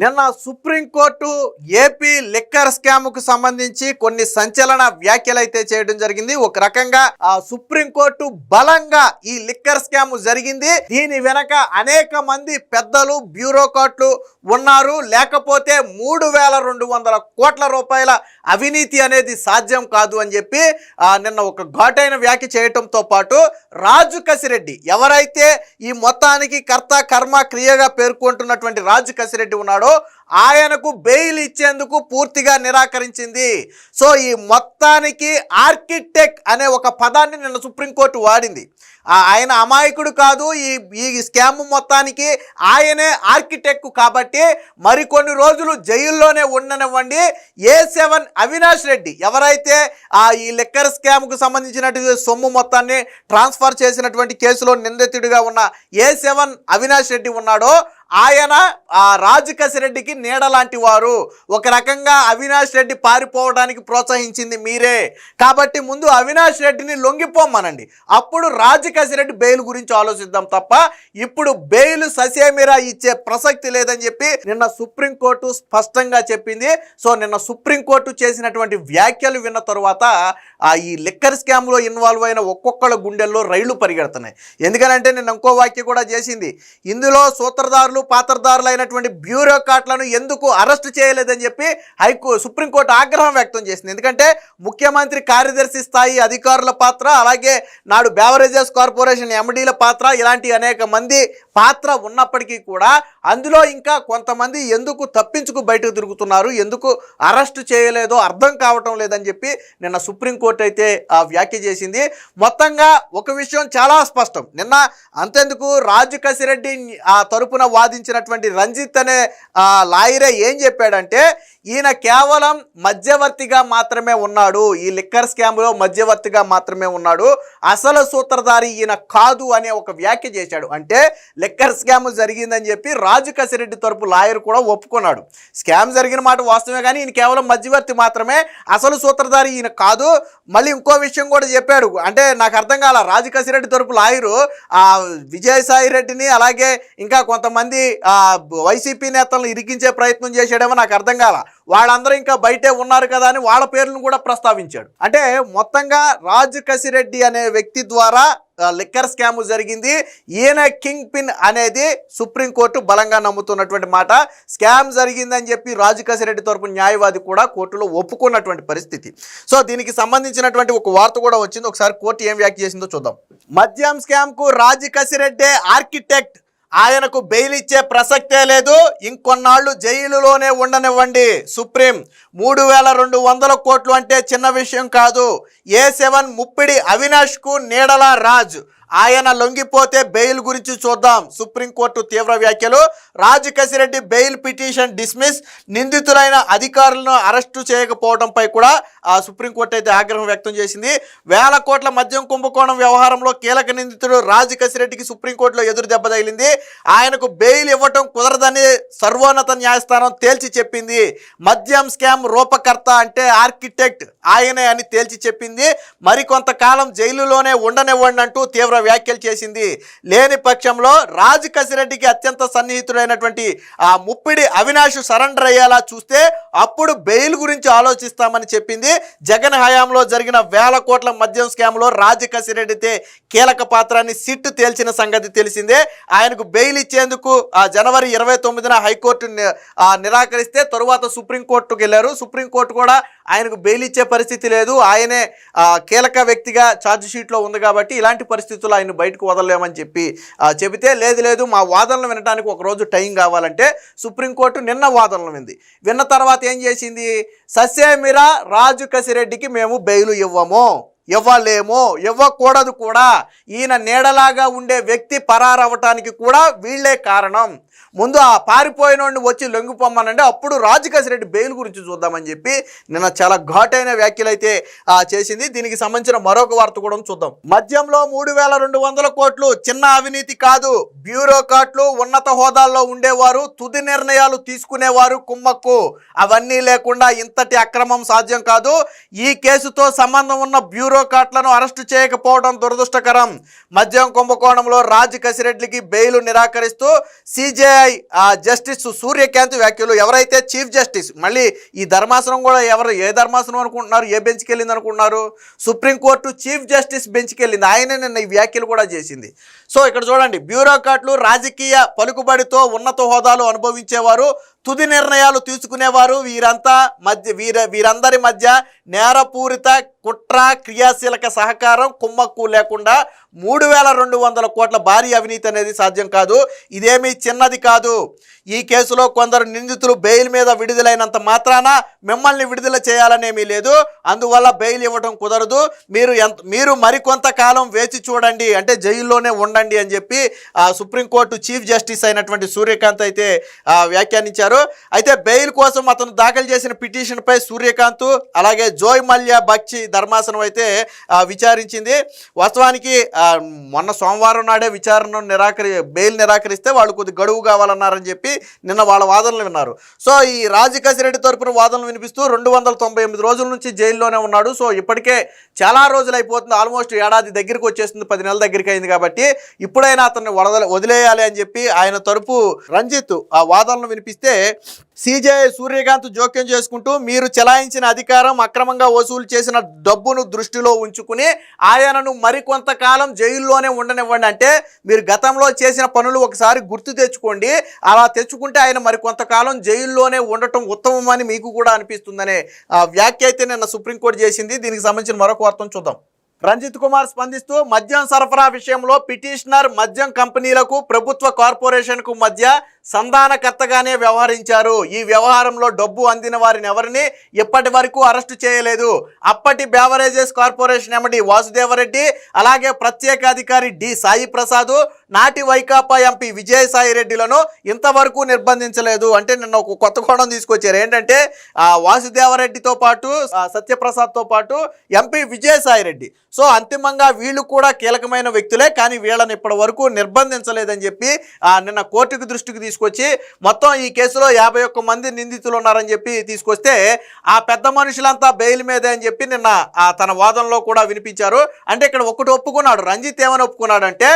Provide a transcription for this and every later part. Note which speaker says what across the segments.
Speaker 1: నిన్న supreme court AP liquor స్కామ్కు సంబంధించి కొన్ని సంచలన వ్యాఖ్యలు అయితే చేయడం జరిగింది. ఒక రకంగా ఆ సుప్రీంకోర్టు బలంగా ఈ లిక్కర్ స్కామ్ జరిగింది. దీని వెనక అనేక మంది పెద్దలు బ్యూరోక్రాట్లు ఉన్నారు. లేకపోతే మూడు వేల రెండు వందల కోట్ల రూపాయల అవినీతి అనేది సాధ్యం కాదు అని చెప్పి నిన్న ఒక ఘాటైన వ్యాఖ్య చేయటంతో పాటు రాజు కసిరెడ్డి ఎవరైతే ఈ మొత్తానికి కర్త కర్మ క్రియగా పేర్కొంటున్నటువంటి రాజు కసిరెడ్డి ఉన్నాడో ఆయనకు బెయిల్ ఇచ్చేందుకు పూర్తిగా నిరాకరించింది. సో ఈ మొత్తానికి ఆర్కిటెక్ట్ అనే ఒక పదాన్ని నిన్న సుప్రీంకోర్టు వాడింది. ఆయన అమాయకుడు కాదు ఈ ఈ స్కామ్ మొత్తానికి ఆయనే ఆర్కిటెక్ట్ కాబట్టి మరికొన్ని రోజులు జైల్లోనే ఉండనివ్వండి. ఏ సెవెన్ అవినాష్ రెడ్డి ఎవరైతే ఆ ఈ లెక్కర్ స్కామ్కు సంబంధించినటువంటి సొమ్ము మొత్తాన్ని ట్రాన్స్ఫర్ చేసినటువంటి కేసులో నిందితుడిగా ఉన్న ఏ సెవెన్ అవినాష్ రెడ్డి ఉన్నాడో ఆయన ఆ రాజు కసిరెడ్డికి నీడ లాంటి వారు. ఒక రకంగా అవినాష్ రెడ్డి పారిపోవడానికి ప్రోత్సహించింది మీరే. కాబట్టి ముందు అవినాష్ రెడ్డిని లొంగిపోమనండి. అప్పుడు రాజు కసిరెడ్డి బెయిల్ గురించి ఆలోచిద్దాం తప్ప ఇప్పుడు బెయిల్ ససేమిరా ఇచ్చే ప్రసక్తి లేదని చెప్పి నిన్న సుప్రీంకోర్టు స్పష్టంగా చెప్పింది. సో నిన్న సుప్రీంకోర్టు చేసినటువంటి వ్యాఖ్యలు విన్న తరువాత ఆ ఈ లిక్కర్ స్కామ్లో ఇన్వాల్వ్ అయిన ఒక్కొక్కళ్ళ గుండెల్లో రైళ్ళు పరిగెడుతున్నాయి. ఎందుకనంటే నేను ఇంకో వాక్య కూడా చేసింది. ఇందులో సూత్రధారులు పాత్రధారులు అయినటువంటి బ్యూరోక్రాట్లను ఎందుకు అరెస్ట్ చేయలేదని చెప్పి హైకో సుప్రీంకోర్టు ఆగ్రహం వ్యక్తం చేసింది. ఎందుకంటే ముఖ్యమంత్రి కార్యదర్శి స్థాయి అధికారుల పాత్ర అలాగే నాడు బేవరేజెస్ కార్పొరేషన్ ఎండీల పాత్ర ఇలాంటి అనేక మంది పాత్ర ఉన్నప్పటికీ కూడా అందులో ఇంకా కొంతమంది ఎందుకు తప్పించుకు బయటకు తిరుగుతున్నారు ఎందుకు అరెస్ట్ చేయలేదో అర్థం కావటం లేదని చెప్పి నిన్న సుప్రీంకోర్టు అయితే ఆ వ్యాఖ్య చేసింది. మొత్తంగా ఒక విషయం చాలా స్పష్టం. నిన్న అంతెందుకు రాజు కసిరెడ్డి ఆ తరపున వాదించినటువంటి రంజిత్ అనే లాయరే ఏం చెప్పాడంటే ఈయన కేవలం మధ్యవర్తిగా మాత్రమే ఉన్నాడు. ఈ లిక్కర్ స్కామ్లో మధ్యవర్తిగా మాత్రమే ఉన్నాడు. అసలు సూత్రధారి ఈయన కాదు అనే ఒక వ్యాఖ్య చేశాడు. అంటే లిక్కర్ స్కామ్ జరిగిందని చెప్పి రాజు కసిరెడ్డి తరపు లాయర్ కూడా ఒప్పుకున్నాడు. స్కామ్ జరిగిన మాట వాస్తవమే కానీ ఈయన కేవలం మధ్యవర్తి మాత్రమే. అసలు సూత్రధారి ఈయన కాదు. మళ్ళీ ఇంకో విషయం కూడా చెప్పాడు. అంటే నాకు అర్థం కాల రాజకసిరెడ్డి తరపు లాయరు ఆ విజయసాయి రెడ్డిని అలాగే ఇంకా కొంతమంది వైసీపీ నేతలను ఇరికించే ప్రయత్నం చేశాడేమో నాకు అర్థం కాల. వాళ్ళందరూ ఇంకా బయటే ఉన్నారు కదా అని వాళ్ళ పేర్లను కూడా ప్రస్తావించాడు. అంటే మొత్తంగా రాజు కసిరెడ్డి అనే వ్యక్తి ద్వారా లిక్కర్ స్కామ్ జరిగింది. ఈయన కింగ్ పిన్ అనేది సుప్రీంకోర్టు బలంగా నమ్ముతున్నటువంటి మాట. స్కామ్ జరిగిందని చెప్పి రాజు కసిరెడ్డి తరపు న్యాయవాది కూడా కోర్టులో ఒప్పుకున్నటువంటి పరిస్థితి. సో దీనికి సంబంధించినటువంటి ఒక వార్త కూడా వచ్చింది. ఒకసారి కోర్టు ఏం వ్యాఖ్య చేసిందో చూద్దాం. మద్యం స్కామ్కు రాజు కసిరెడ్డి ఆర్కిటెక్ట్ ఆయనకు బెయిల్ ఇచ్చే ప్రసక్తే లేదు. ఇంకొన్నాళ్ళు జైలులోనే ఉండనివ్వండి. సుప్రీం మూడు వేల రెండు వందల కోట్లు అంటే చిన్న విషయం కాదు. ఏ సెవెన్ ముప్పిడి అవినాష్కు నీడల రాజ్. ఆయన లొంగిపోతే బెయిల్ గురించి చూద్దాం. సుప్రీంకోర్టు తీవ్ర వ్యాఖ్యలు. Rajkasireddy bail petition dismiss. నిందితులైన అధికారులను అరెస్టు చేయకపోవడంపై కూడా ఆ సుప్రీంకోర్టు అయితే ఆగ్రహం వ్యక్తం చేసింది. వేల కోట్ల మద్యం కుంభకోణం వ్యవహారంలో కీలక నిందితుడు రాజకసిరెడ్డికి సుప్రీంకోర్టులో ఎదురు దెబ్బ తగిలింది. ఆయనకు బెయిల్ ఇవ్వటం కుదరదని సర్వోన్నత న్యాయస్థానం తేల్చి చెప్పింది. మద్యం స్కామ్ రూపకర్త అంటే ఆర్కిటెక్ట్ ఆయనే అని తేల్చి చెప్పింది. మరికొంతకాలం జైలులోనే ఉండనివ్వండి అంటూ తీవ్ర వ్యాఖ్యలు చేసింది. లేని పక్షంలో రాజు కసిరెడ్డికి అత్యంత సన్నిహితుడైనటువంటి ఆ ముప్పిడి అవినాష్ సరెండర్ అయ్యేలా చూస్తే అప్పుడు బెయిల్ గురించి ఆలోచిస్తామని చెప్పింది. జగన్ హయాంలో జరిగిన వేల కోట్ల మద్యం స్కామ్లో రాజు కసిరెడ్డితే కీలక పాత్రాన్ని సిట్టు తేల్చిన సంగతి తెలిసిందే. ఆయనకు బెయిల్ ఇచ్చేందుకు ఆ జనవరి ఇరవై తొమ్మిదిన హైకోర్టు నిరాకరిస్తే తరువాత సుప్రీంకోర్టుకు వెళ్ళారు. సుప్రీంకోర్టు కూడా ఆయనకు బెయిల్ ఇచ్చే పరిస్థితి లేదు. ఆయనే కీలక వ్యక్తిగా ఛార్జ్ షీట్లో ఉంది కాబట్టి ఇలాంటి పరిస్థితుల్లో ఆయన బయటకు వదలలేమని చెప్పి చెబితే లేదు లేదు మా వాదనలు వినడానికి ఒక రోజు టైం కావాలంటే సుప్రీంకోర్టు నిన్న వాదనలు వింది. విన్న తర్వాత ఏం చేసింది? ససేమిరా రాజు కసిరెడ్డికి మేము బెయిల్ ఇవ్వము. ఇవ్వలేము ఇవ్వకూడదు కూడా. ఈయన నీడలాగా ఉండే వ్యక్తి పరారవటానికి కూడా వీళ్ళే కారణం. ముందు ఆ పారిపోయినోడిని వచ్చి లొంగిపోమ్మనంటే అప్పుడు రాజకేశరెడ్డి బెయిల్ గురించి చూద్దామని చెప్పి నిన్న చాలా ఘాటైన వ్యాఖ్యలు అయితే ఆ, చేసింది. దీనికి సంబంధించిన మరొక వార్త కూడా చూద్దాం. మద్యంలో మూడు వేల రెండు వందల కోట్లు చిన్న అవినీతి కాదు. బ్యూరోక్రాట్లు ఉన్నత హోదాల్లో ఉండేవారు తుది నిర్ణయాలు తీసుకునేవారు కుమ్మక్కు. అవన్నీ లేకుండా ఇంతటి అక్రమం సాధ్యం కాదు. ఈ కేసుతో సంబంధం ఉన్న బ్యూరో బ్యూరోక్రాట్లను అరెస్టు చేయకపోవడం దురదృష్టకరం. మద్యం కుంభకోణంలో రాజ్ కసిరెడ్డికి బెయిల్ నిరాకరిస్తూ సిజేఐ జస్టిస్ సూర్యకాంత్ వ్యాఖ్యలు. ఎవరైతే చీఫ్ జస్టిస్ మళ్ళీ ఈ ధర్మాసనం కూడా ఎవరు ఏ ధర్మాసనం అనుకుంటున్నారు ఏ బెంచ్కి వెళ్ళింది అనుకుంటున్నారు? సుప్రీంకోర్టు చీఫ్ జస్టిస్ బెంచ్కి వెళ్ళింది. ఆయనే నిన్న ఈ వ్యాఖ్యలు కూడా చేసింది. సో ఇక్కడ చూడండి. బ్యూరోక్రాట్లు రాజకీయ పలుకుబడితో ఉన్నత హోదాలు అనుభవించేవారు తుది నిర్ణయాలు తీసుకునేవారు. వీరంతా మధ్య వీర వీరందరి మధ్య నేరపూరిత కుట్ర క్రియాశీలక సహకారం కుమ్మక్కు లేకుండా మూడు వేల రెండు వందల కోట్ల భారీ అవినీతి అనేది సాధ్యం కాదు. ఇదేమీ చిన్నది కాదు. ఈ కేసులో కొందరు నిందితులు బెయిల్ మీద విడుదలైనంత మాత్రాన మిమ్మల్ని విడుదల చేయాలనేమీ లేదు. అందువల్ల బెయిల్ ఇవ్వడం కుదరదు. మీరు ఎంత మీరు మరికొంతకాలం వేచి చూడండి. అంటే జైల్లోనే ఉండండి అని చెప్పి ఆ, సుప్రీంకోర్టు చీఫ్ జస్టిస్ అయినటువంటి సూర్యకాంత్ అయితే వ్యాఖ్యానించారు. అయితే బెయిల్ కోసం అతను దాఖలు చేసిన పిటిషన్పై సూర్యకాంత్ అలాగే జోయ్ మల్యా బక్షి ధర్మాసనం అయితే విచారించింది. వాస్తవానికి మొన్న సోమవారం నాడే విచారణను నిరాకరి బెయిల్ నిరాకరిస్తే వాళ్ళు కొద్ది గడువు కావాలన్నారని చెప్పి నిన్న వాళ్ళ వాదనలు విన్నారు. సో ఈ రాజకసిరెడ్డి తరపున వాదనలు వినిపిస్తూ రెండు వందల తొంభై ఎనిమిది రోజుల నుంచి జైల్లోనే ఉన్నాడు. సో ఇప్పటికే చాలా రోజులు అయిపోతుంది ఆల్మోస్ట్ ఏడాది దగ్గరికి వచ్చేస్తుంది. పది నెలల దగ్గరికి అయింది కాబట్టి ఇప్పుడైనా అతన్ని వదల వదిలేయాలి అని చెప్పి ఆయన తరపు రంజిత్ ఆ వాదనలు వినిపిస్తే సిజేఐ సూర్యకాంత్ జోక్యం చేసుకుంటూ మీరు చెలాయించిన అధికారం అక్రమంగా వసూలు చేసిన డబ్బును దృష్టిలో ఉంచుకుని ఆయనను మరికొంతకాలం జైల్లోనే ఉండనివ్వండి అంటే మీరు గతంలో చేసిన పనులు ఒకసారి గుర్తు తెచ్చుకోండి. అలా తెచ్చుకుంటే ఆయన మరి కొంతకాలం జైల్లోనే ఉండటం ఉత్తమమని మీకు కూడా అనిపిస్తుందనే ఆ, వ్యాఖ్య అయితే నిన్న సుప్రీంకోర్టు చేసింది. దీనికి సంబంధించిన మరొక వార్తను చూద్దాం. రంజిత్ కుమార్ స్పందిస్తూ మద్యం సరఫరా విషయంలో పిటిషనర్ మద్యం కంపెనీలకు ప్రభుత్వ కార్పొరేషన్కు మధ్య సంధానకర్తగానే వ్యవహరించారు. ఈ వ్యవహారంలో డబ్బు అందిన వారిని ఎవరిని ఇప్పటి వరకు అరెస్టు చేయలేదు. అప్పటి బేవరేజెస్ కార్పొరేషన్ ఎమ్మడి వాసుదేవరెడ్డి అలాగే ప్రత్యేక అధికారి డి సాయి ప్రసాద్ నాటి వైకాపా ఎంపీ విజయసాయి రెడ్డిలను ఇంతవరకు నిర్బంధించలేదు. అంటే నిన్న ఒక కొత్త కోణం తీసుకొచ్చారు. ఏంటంటే ఆ వాసుదేవరెడ్డితో పాటు సత్యప్రసాద్తో పాటు ఎంపీ విజయసాయి రెడ్డి సో అంతిమంగా వీళ్ళు కూడా కీలకమైన వ్యక్తులే కానీ వీళ్ళని ఇప్పటి వరకు నిర్బంధించలేదని చెప్పి నిన్న కోర్టుకు దృష్టికి తీసుకొచ్చి మొత్తం ఈ కేసులో యాభై ఒక్క మంది నిందితులు ఉన్నారని చెప్పి తీసుకొస్తే ఆ పెద్ద మనుషులంతా బెయిల్ మీదే అని చెప్పి నిన్న ఆ, తన వాదనలో కూడా వినిపించారు. అంటే ఇక్కడ ఒకటి ఒప్పుకున్నాడు. రంజిత్ ఏమని ఒప్పుకున్నాడంటే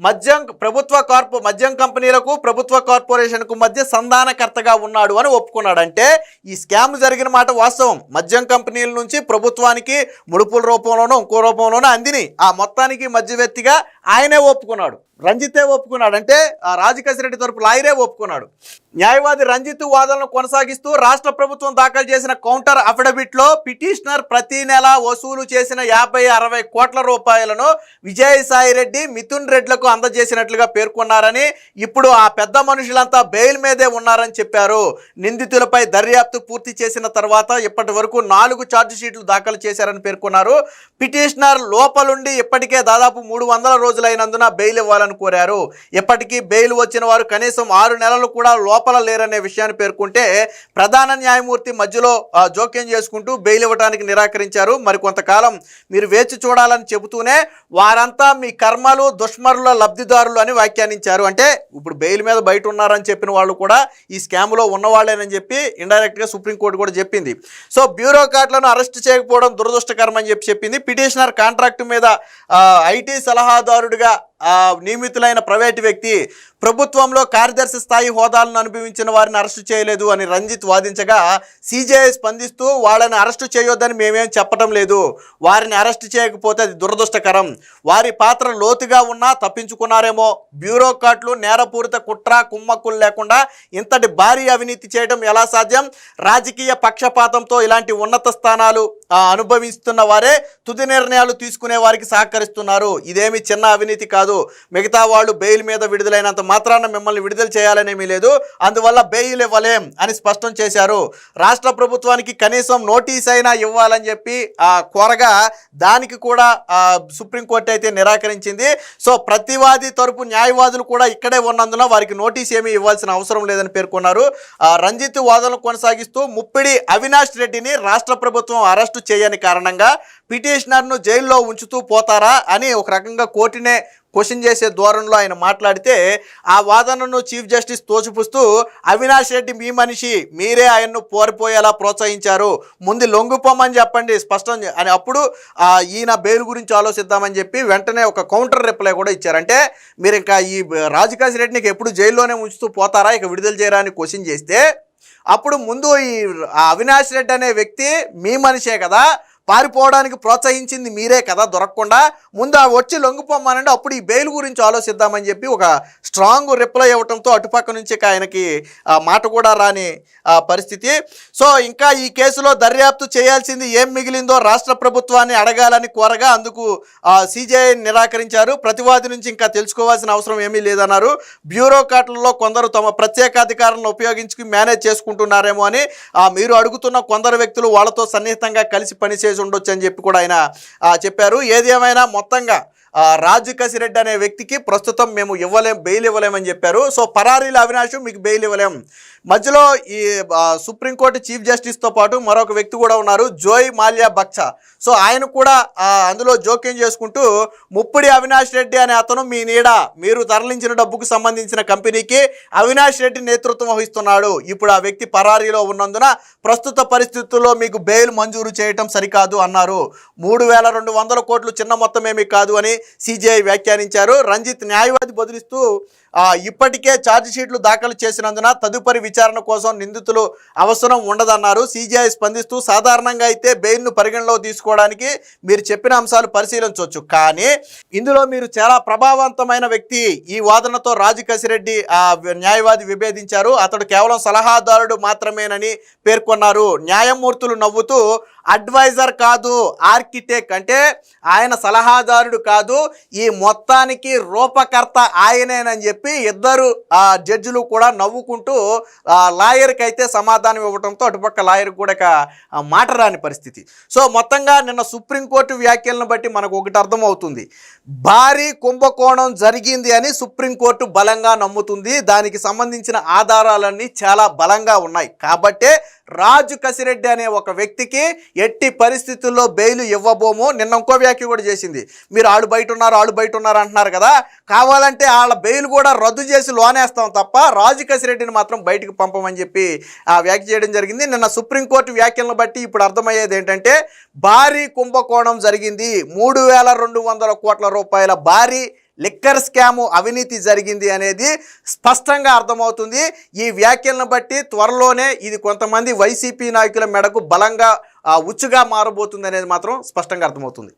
Speaker 1: మద్యం ప్రభుత్వ కార్పొ మద్యం కంపెనీలకు ప్రభుత్వ కార్పొరేషన్కు మధ్య సంధానకర్తగా ఉన్నాడు అని ఒప్పుకున్నాడు అంటే ఈ స్కామ్ జరిగిన మాట వాస్తవం. మద్యం కంపెనీల నుంచి ప్రభుత్వానికి ముడుపుల రూపంలోనో ఇంకో రూపంలోనో అందిని. ఆ మొత్తానికి మధ్యవర్తిగా ఆయనే ఒప్పుకున్నాడు. రంజితే ఒప్పుకున్నాడు అంటే ఆ రాజకేశ్వరెడ్డి తరపు లాయరే ఒప్పుకున్నాడు. న్యాయవాది రంజిత్ వాదనలు కొనసాగిస్తూ రాష్ట్ర ప్రభుత్వం దాఖలు చేసిన కౌంటర్ అఫిడవిట్లో పిటిషనర్ ప్రతి నెల వసూలు చేసిన యాభై అరవై కోట్ల రూపాయలను విజయసాయి రెడ్డి మిథున్ రెడ్లకు అందజేసినట్లుగా పేర్కొన్నారని ఇప్పుడు ఆ పెద్ద మనుషులంతా బెయిల్ మీదే ఉన్నారని చెప్పారు. నిందితులపై దర్యాప్తు పూర్తి చేసిన తర్వాత ఇప్పటి వరకు నాలుగు ఛార్జ్ షీట్లు దాఖలు చేశారని పేర్కొన్నారు. పిటిషనర్ లోపలుండి ఇప్పటికే దాదాపు మూడు వందల రోజులైనందున బెయిల్ ఇవ్వాలని కోరారు. ఇప్పటికీ బెయిల్ వచ్చిన వారు కనీసం ఆరు నెలలు కూడా లోపల లేరనే విషయాన్ని పేర్కొంటే ప్రధాన న్యాయమూర్తి మధ్యలో జోక్యం చేసుకుంటూ బెయిల్ ఇవ్వడానికి నిరాకరించారు. మరి కొంతకాలం మీరు వేచి చూడాలని చెబుతూనే వారంతా మీ కర్మలు దుష్మరుల లబ్ధిదారులు అని వ్యాఖ్యానించారు. అంటే ఇప్పుడు బెయిల్ మీద బయట ఉన్నారని చెప్పిన వాళ్ళు కూడా ఈ స్కామ్లో ఉన్నవాళ్ళేనని చెప్పి ఇండైరెక్ట్గా సుప్రీంకోర్టు కూడా చెప్పింది. సో బ్యూరోక్రాట్లను అరెస్ట్ చేయకపోవడం దురదృష్టకరం అని చెప్పి చెప్పింది. పిటిషనర్ కాంట్రాక్ట్ మీద ఐటీ సలహాదారుడిగా నియమితులైన ప్రైవేటు వ్యక్తి ప్రభుత్వంలో కార్యదర్శి స్థాయి హోదాలను అనుభవించిన వారిని అరెస్టు చేయలేదు అని రంజిత్ వాదించగా సిజేఐ స్పందిస్తూ వాళ్ళని అరెస్టు చేయొద్దని మేమేం చెప్పడం లేదు. వారిని అరెస్టు చేయకపోతే అది దురదృష్టకరం. వారి పాత్ర లోతుగా ఉన్నా తప్పించుకున్నారేమో. బ్యూరోక్రాట్లు నేరపూరిత కుట్ర కుమ్మక్కులు లేకుండా ఇంతటి భారీ అవినీతి చేయడం ఎలా సాధ్యం? రాజకీయ పక్షపాతంతో ఇలాంటి ఉన్నత స్థానాలు అనుభవిస్తున్న వారే తుది నిర్ణయాలు తీసుకునే వారికి సహకరిస్తున్నారు. ఇదేమి చిన్న అవినీతి కాదు. మిగతా వాళ్ళు బెయిల్ మీద విడుదలైనంత మాత్రాన మిమ్మల్ని విడుదల చేయాలనేమీ లేదు. అందువల్ల బెయిల్ ఇవ్వలేం అని స్పష్టం చేశారు. రాష్ట్ర ప్రభుత్వానికి కనీసం నోటీస్ అయినా ఇవ్వాలని చెప్పి కోరగా దానికి కూడా సుప్రీంకోర్టు అయితే నిరాకరించింది. సో ప్రతివాది తరపు న్యాయవాదులు కూడా ఇక్కడే ఉన్నందున వారికి నోటీస్ ఏమీ ఇవ్వాల్సిన అవసరం లేదని పేర్కొన్నారు. రంజిత్ వాదనలు కొనసాగిస్తూ ముప్పిడి అవినాష్ రెడ్డిని రాష్ట్ర ప్రభుత్వం అరెస్టు చేయని కారణంగా పిటిషనర్ను జైల్లో ఉంచుతూ పోతారా అని ఒక రకంగా కోర్టునే క్వశ్చన్ చేసే ధోరణిలో ఆయన మాట్లాడితే ఆ వాదనను చీఫ్ జస్టిస్ తోచిపుస్తూ అవినాష్ రెడ్డి మీ మనిషి మీరే ఆయన్ను పోరిపోయేలా ప్రోత్సహించారు. ముందు లొంగిపోమని చెప్పండి స్పష్టం అని అప్పుడు ఈయన బెయిల్ గురించి ఆలోచిద్దామని చెప్పి వెంటనే ఒక కౌంటర్ రిప్లై కూడా ఇచ్చారంటే మీరు ఇంకా ఈ రాజకాశి రెడ్డిని ఎప్పుడు జైల్లోనే ఉంచుతూ పోతారా? ఇక విడుదల చేయరా అని క్వశ్చన్ చేస్తే అప్పుడు ముందు ఈ అవినాష్ రెడ్డి అనే వ్యక్తి మీ మనిషే కదా పారిపోవడానికి ప్రోత్సహించింది మీరే కదా దొరకకుండా. ముందు ఆ వచ్చి లొంగిపోమ్మానంటే అప్పుడు ఈ బెయిల్ గురించి ఆలోచిద్దామని చెప్పి ఒక స్ట్రాంగ్ రిప్లై ఇవ్వడంతో అటుపక్క నుంచి ఆయనకి ఆ మాట కూడా రాని ఆ పరిస్థితి. సో ఇంకా ఈ కేసులో దర్యాప్తు చేయాల్సింది ఏం మిగిలిందో రాష్ట్ర ప్రభుత్వాన్ని అడగాలని కోరగా అందుకు సిజేఐ నిరాకరించారు. ప్రతివాది నుంచి ఇంకా తెలుసుకోవాల్సిన అవసరం ఏమీ లేదన్నారు. బ్యూరోక్రాట్లలో కొందరు తమ ప్రత్యేక అధికారులను ఉపయోగించుకుని మేనేజ్ చేసుకుంటున్నారేమో అని మీరు అడుగుతున్న కొందరు వ్యక్తులు వాళ్ళతో సన్నిహితంగా కలిసి పనిచేసి ఉండొచ్చు అని చెప్పి కూడా ఆయన ఆ, చెప్పారు. ఏది ఏమైనా మొత్తంగా రాజు కసిరెడ్డి అనే వ్యక్తికి ప్రస్తుతం మేము ఇవ్వలేం బెయిల్ ఇవ్వలేమని చెప్పారు. సో పరారీల అవినాష్ మీకు బెయిల్ ఇవ్వలేం. మధ్యలో ఈ సుప్రీంకోర్టు చీఫ్ జస్టిస్తో పాటు మరొక వ్యక్తి కూడా ఉన్నారు జోయ్ మాల్యా బక్సా. సో ఆయన కూడా అందులో జోక్యం చేసుకుంటూ ముప్పిడి అవినాష్ రెడ్డి అనే అతను మీ నీడ. మీరు తరలించిన డబ్బుకు సంబంధించిన కంపెనీకి అవినాష్ రెడ్డి నేతృత్వం వహిస్తున్నాడు. ఇప్పుడు ఆ వ్యక్తి పరారీలో ఉన్నందున ప్రస్తుత పరిస్థితుల్లో మీకు బెయిల్ మంజూరు చేయటం సరికాదు అన్నారు. మూడు వేల రెండు వందల కోట్లు చిన్న మొత్తం ఏమీ కాదు అని సిజిఐ వ్యాఖ్యానించారు. రంజిత్ న్యాయవాది బదులిస్తూ ఇప్పటికే ఛార్జ్ షీట్లు దాఖలు చేసినందున తదుపరి విచారణ కోసం నిందితులు అవసరం ఉండదన్నారు. సిజిఐ స్పందిస్తూ సాధారణంగా అయితే బెయిల్ను పరిగణలో తీసుకోవడానికి మీరు చెప్పిన అంశాలు పరిశీలించవచ్చు. కానీ ఇందులో మీరు చాలా ప్రభావవంతమైన వ్యక్తి ఈ వాదనతో రాజు కసిరెడ్డి ఆ న్యాయవాది విభేదించారు. అతడు కేవలం సలహాదారుడు మాత్రమేనని పేర్కొన్నారు. న్యాయమూర్తులు నవ్వుతూ అడ్వైజర్ కాదు ఆర్కిటెక్ట్ అంటే ఆయన సలహాదారుడు కాదు ఈ మొత్తానికి రూపకర్త ఆయనేనని చెప్పి చెప్పి ఇద్దరు ఆ జడ్జిలు కూడా నవ్వుకుంటూ ఆ లాయర్కి అయితే సమాధానం ఇవ్వడంతో అటుపక్క లాయర్ కూడా మాట రాని పరిస్థితి. సో మొత్తంగా నిన్న సుప్రీంకోర్టు వ్యాఖ్యలను బట్టి మనకు ఒకటి అర్థమవుతుంది. భారీ కుంభకోణం జరిగింది అని సుప్రీంకోర్టు బలంగా నమ్ముతుంది. దానికి సంబంధించిన ఆధారాలన్నీ చాలా బలంగా ఉన్నాయి. కాబట్టే రాజు కసిరెడ్డి అనే ఒక వ్యక్తికి ఎట్టి పరిస్థితుల్లో బెయిల్ ఇవ్వబోము నిన్న ఇంకో వ్యాఖ్య కూడా చేసింది. మీరు ఆడు బయట ఉన్నారు ఆడు బయట ఉన్నారు అంటున్నారు కదా. కావాలంటే వాళ్ళ బెయిల్ కూడా రద్దు చేసి లోనేస్తాం తప్ప రాజు కసిరెడ్డిని మాత్రం బయటకు పంపమని చెప్పి ఆ వ్యాఖ్య చేయడం జరిగింది. నిన్న సుప్రీంకోర్టు వ్యాఖ్యలను బట్టి ఇప్పుడు అర్థమయ్యేది ఏంటంటే భారీ కుంభకోణం జరిగింది. మూడు వేల రెండు వందల కోట్ల రూపాయల భారీ లిక్కర్ స్కాము అవినీతి జరిగింది అనేది స్పష్టంగా అర్థమవుతుంది. ఈ వ్యాఖ్యలను బట్టి త్వరలోనే ఇది కొంతమంది వైసీపీ నాయకుల మెడకు బలంగా ఉచ్చుగా మారబోతుంది అనేది మాత్రం స్పష్టంగా అర్థమవుతుంది.